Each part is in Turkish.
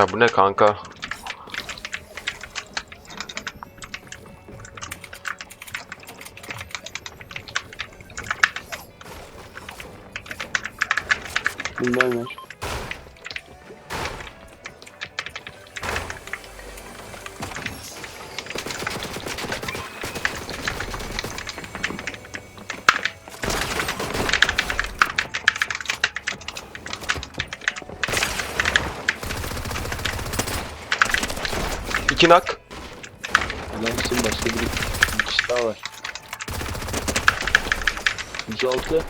Ya bu ne kanka? İki nak. Adamsın başka bir, bir kişi daha var. 106.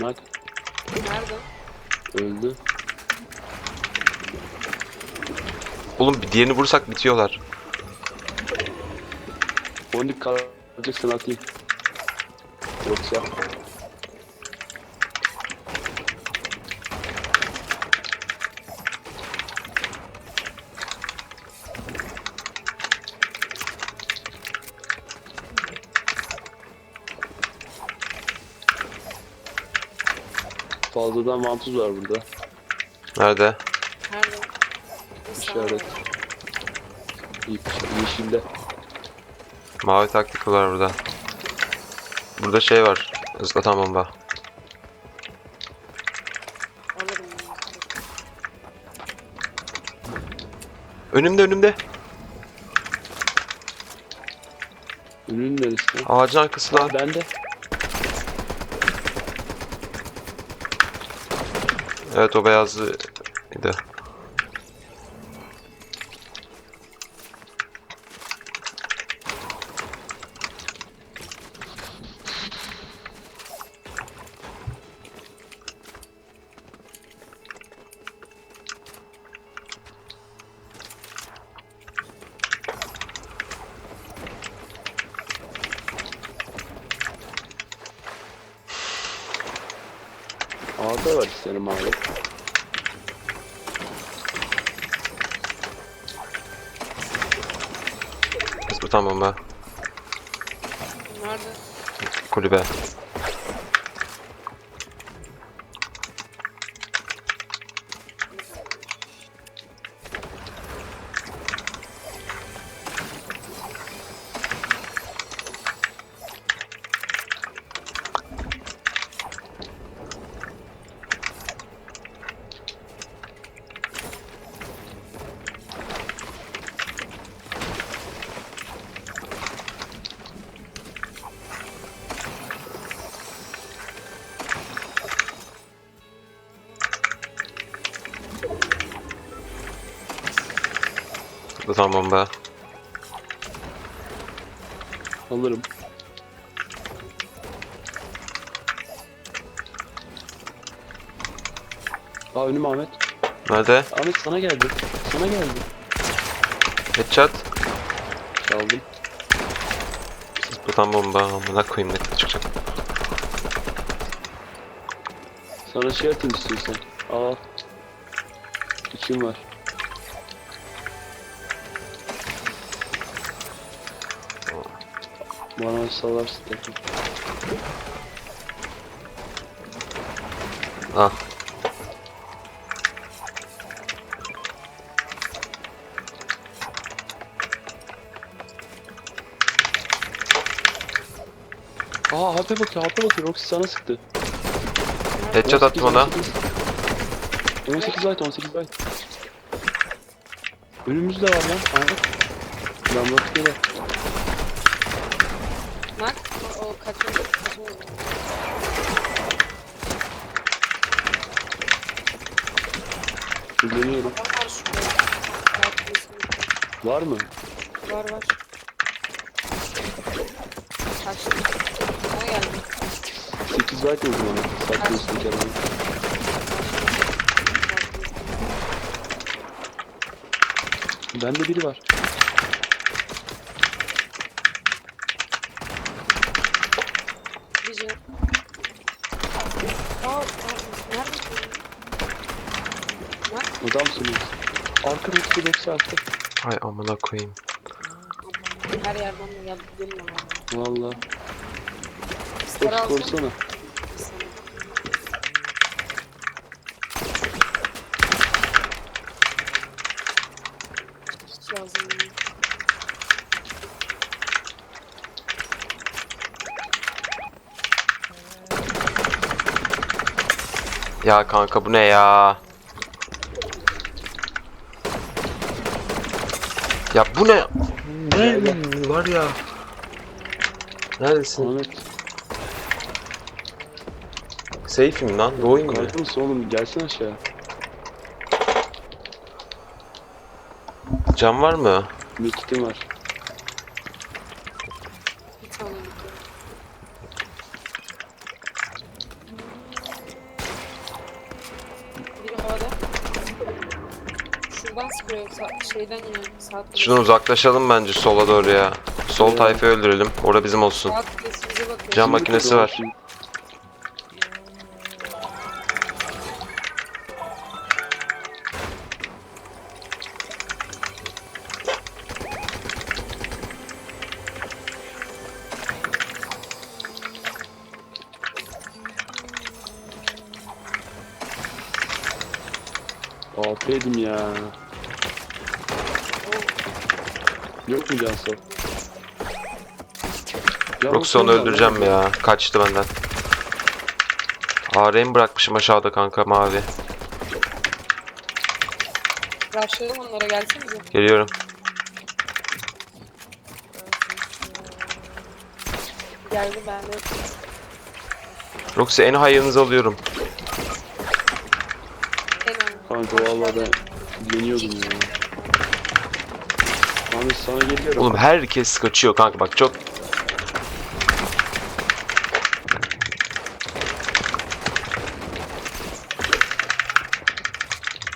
Nak Nerede? öldü. Oğlum bir diğerini vursak bitiyorlar. Bonik kalacaksın atayım. Yoksa fazladan vantuz var burada. Nerede? Nerede? İşaret. Yeş- Yeşilde. Mavi taktik var burada. Burada şey var. Islatan bomba. Alırım. Önümde önümde. Ürün neresi? Ağacın arkasında. Bende. Evet o beyazlı idi. Ağda var isterim abi. Islatan bomba. Nerede? Kulübe. Islatan bomba. Alırım. Aa önüm Ahmet. Nerede? Ahmet sana geldi. Sana geldi. Headshot. Çaldım. Islatan bomba. Amına koyayım ne çıkacak. Sana şey atayım istiyorsan. Al. İçim var. Bana salarsın takım. Ah. Aa HP bakıyor, HP bakıyor. Roxy sana sıktı. Headshot attım ona. 18 byte, 18 byte. Önümüzde var lan. Ahmet. Ben bakıyorum. Bak. O, o kaçıyor. Kaçıyor. Kullanıyorum. Var ismi. Var mı? Var var. Kaçtı. Bana geldi. 8 byte oldu bana. Saklı üstteki adam. Bende biri var. Adamsınız. Artı bir eksi artı. Hay amına koyayım. Her yerden geldi gelin ama. Valla. Koş Star alsın. korsana. Hiç lazım değil. Ya kanka bu ne ya? Ya bu ne? Ne var ya? Neredesin? Ahmet Safe'im lan. Doğayım mı? mısın oğlum? Gelsene aşağı. Cam var mı? Bir kitim var. Bir tane gidiyor. Biri havada. Şuradan sıkıyor. Sa- şeyden yine. Saat. Şuradan uzaklaşalım bence sola doğru ya. Sol tayfayı öldürelim. Orada bizim olsun. Saat. Cam makinesi var. AP'ydim ya. Yok mu Cansel? Ya Yoksa onu öldüreceğim ya. Kaçtı benden. AR'mi bırakmışım aşağıda kanka mavi. Rushlayalım onlara gelsenize. Geliyorum. Geldi ben de. Roxy en hayırınızı alıyorum. En. Kanka vallahi ben yeniyordum ya. Ahmet sana geliyorum. Oğlum herkes kaçıyor kanka bak çok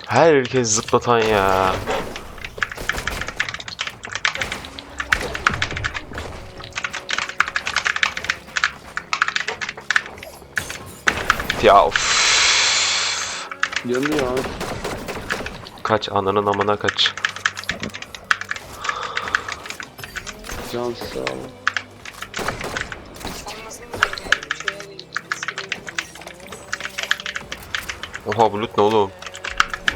Herkes zıplatan ya. Ya of. Yanıyor Ahmet. Kaç ananın amına kaç. Can sağ ol. Mı. Oha bulut ne oğlum?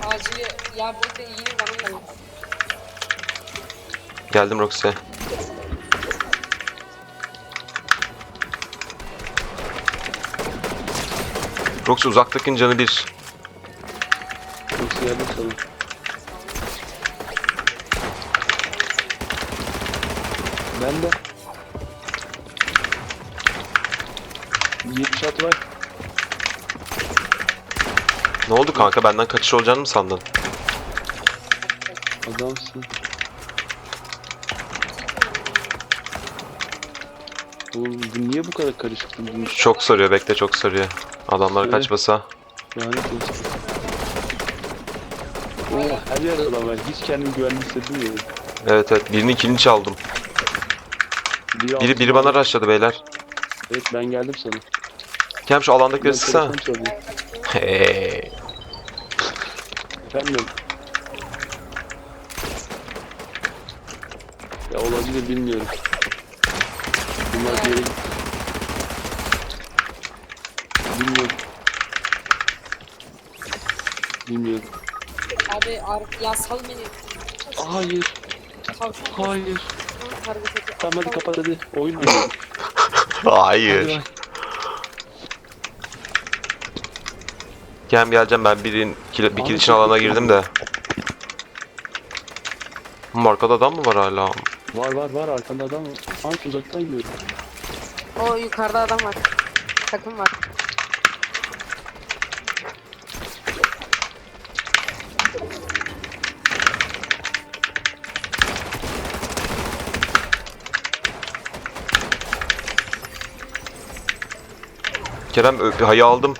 Acili ya burada iyi bana geldi. Geldim Roxy. Roxy uzaktakinin canı bir. Yoksa yardım sana. Ben de. 76 var. Ne oldu kanka benden kaçış olacağını mı sandın? Adamsın. Oğlum bu niye bu kadar karışık bu? Çok sarıyor bekle çok sarıyor. Adamlar Evet. kaçmasa. Lanet olsun. Oo, her yerde adam var. Hiç kendimi güvenli hissetmiyorum. Evet evet birinin kilini çaldım. Biri, Biri biri bana rushladı beyler. Evet ben geldim sana. Gel şu alandakileri Ben sıksana. Hey. Efendim. Ya olabilir bilmiyorum. Bunlar bir yere. Bilmiyorum. Bilmiyorum. Abi ar ya sal beni. Hayır, Tavşan hayır. Tamam hadi kapat hadi. Oyun oynuyorum. Hayır. Gel geleceğim ben birin kil, bir kill Abi için alana girdim de. Hmm, arkada adam mı var hala? Var var var arkanda adam var. Ahmet uzaktan görüyorum. O yukarıda adam var. Takım var. Kerem hayı aldım.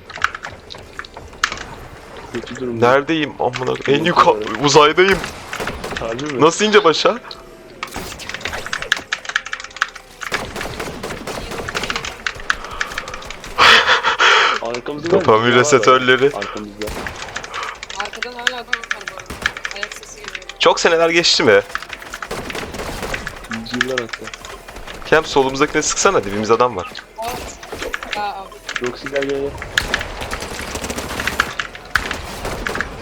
Kötü durumda. Neredeyim? Amına en yukarı uzaydayım. Harbi mi? Nasıl ince başa? Arkamızda var var. reseptörleri. Arkamızda. Arkadan hala adam var bu arada. Ayak sesi geliyor. Çok seneler geçti mi? Yıllar hatta. Kerem solumuzdakine sıksana dibimizde adam var. Roxy gel gel gel.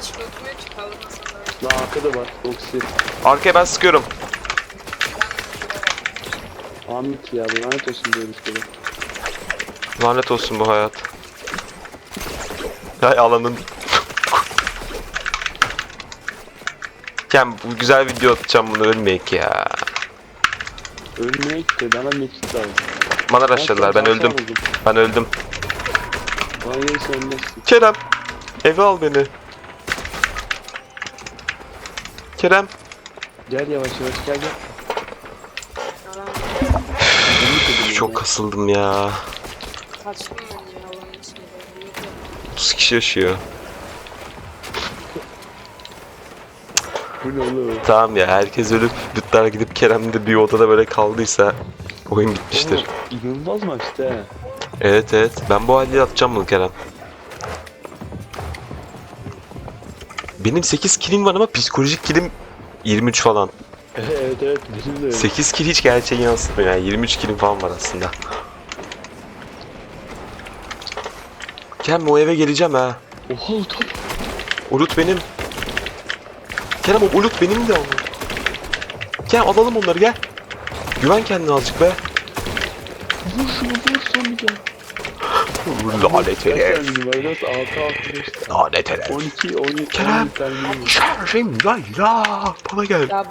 hiç bakmıyor ki kaldırmasın böyle. Lan arkada var. Oksi. Arkaya ben sıkıyorum. Ahmet ya lanet olsun böyle işte. Lanet olsun bu hayat. Hay alanın. Ken bu güzel video atacağım bunu ölmeyek ya. Ölmeye gitti. Bana mekik lazım. Bana rushladılar ben öldüm. Ben öldüm. Gelirse ölmezsin. Kerem. Eve al beni. Kerem. Gel yavaş yavaş gel gel. Çok kasıldım ya. kaçtım ben ya Allah'ın içinde. Büyük bir- 30 kişi yaşıyor. Bu ne oğlum? Tamam ya herkes ölüp bütler gidip Kerem de bir odada böyle kaldıysa oyun bitmiştir. Oğlum, İnanılmaz maçtı he. Evet evet ben bu halde atacağım bunu Kerem. Benim 8 kilim var ama psikolojik kilim 23 falan. Evet evet bizim de öyle. 8 kill hiç gerçeği yansıtmıyor yani 23 kilim falan var aslında. Kerem o eve geleceğim ha. Oha utan. Ulut benim. Kerem o Ulut benim de ama. Kerem alalım onları gel. Güven kendine azıcık be. Vur şunu vur son bir gel. Lanet herif. tane milim var? Nasıl 6 6 5 Lanet herif. 12 17 Kerem. 17 tane milim var. Şarjım yayla. Bana gel. Ya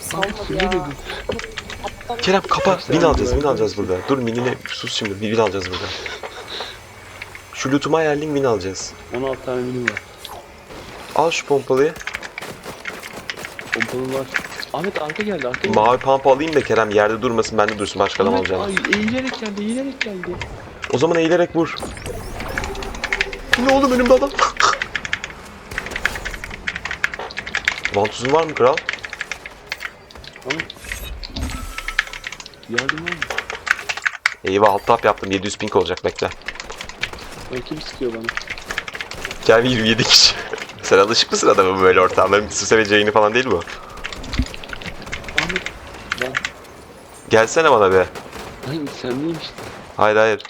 salmadı ya. Aptal. Kerem kapa. Tane alacağız, win alacağız burada. Dur minine sus şimdi. Win alacağız burada. Şu lootumu ayarlayayım win alacağız. 16 tane milim var. Al şu pompalıyı. Pompalım var. Ahmet arka geldi arka geldi. Mavi pump alayım da Kerem yerde durmasın bende dursun başka adam Ahmet, alacağım. Ay eğilerek geldi eğilerek geldi. O zaman eğilerek vur. Ne oğlum önümde adam? Vantuzun var mı kral? Tamam. Yardım var mı? Eyvah alt tap yaptım 700 ping olacak bekle. Lan kim sıkıyor bana? Bir 27 kişi. Sen alışık mısın adamın böyle ortamların su seveceğini falan değil bu. Ahmet. Lan. Gelsene bana be. Lan sen neymiş? Hayır hayır.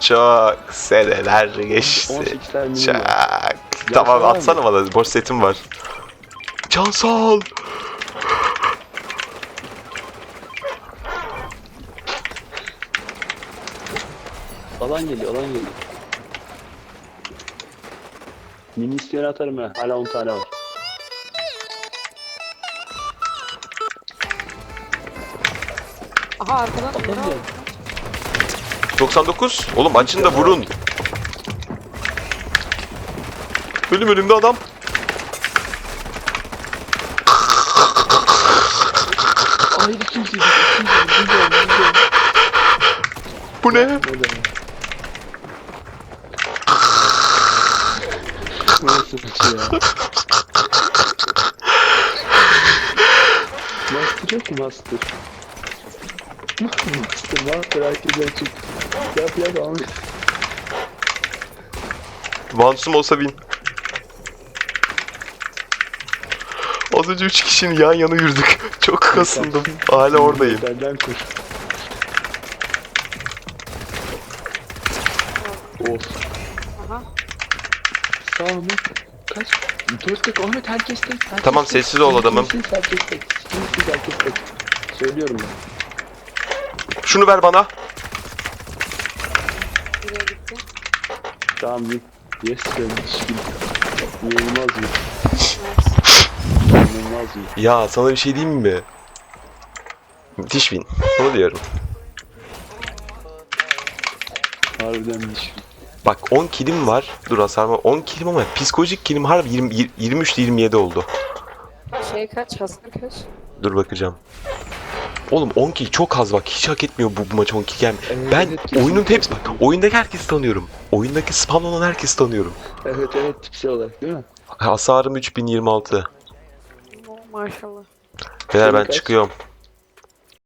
Çok seneler geçti. 18 tane milim Çok. Tamam var atsana bana boş setim var. Cansal. Alan geliyor alan geliyor. Mini isteyen atarım ha. Hala 10 tane var. Aha arkadan aldı. geldi. 99. Oğlum açın da vurun. Ölüm önümde adam. Hayır ikinci. İkinci. İkinci. İkinci. Bu ne? Ne demek? Nasıl maçı ya? Master yok mu Master? Master, Master herkese açık. Yap yap Ahmet. Vansum olsa bin. Az önce 3 kişinin yan yana yürüdük. Çok kasıldım. Hala oradayım. Benden kur. Of. Aha. Sağ mı? Kaç? Dört tek Ahmet herkes tek. Herkes Tamam, sessiz ol adamım. Herkes tek. Kimsiz herkes tek. Söylüyorum ben. Şunu ver bana. Buraya gitti. Tamam git. Yes gelmiş. İnanılmaz mı? İnanılmaz mı? Ya sana bir şey diyeyim mi? Müthiş win. Bunu diyorum. Harbiden bir şey. Bak 10 kilim var. Dur hasarma 10 kilim ama psikolojik kilim harbi 20, 23 27 oldu. Şey kaç? Hasar kaç? Dur bakacağım. Oğlum 10 kill çok az bak. Hiç hak etmiyor bu, bu maç 10 kill gelme. Evet, Ben evet, oyunun hepsi bak. Oyundaki herkesi tanıyorum. Oyundaki spam olan herkesi tanıyorum. Evet evet tipsel olarak değil mi? Hasarım 3026. Oh, maşallah. Beyler ben kaç? çıkıyorum.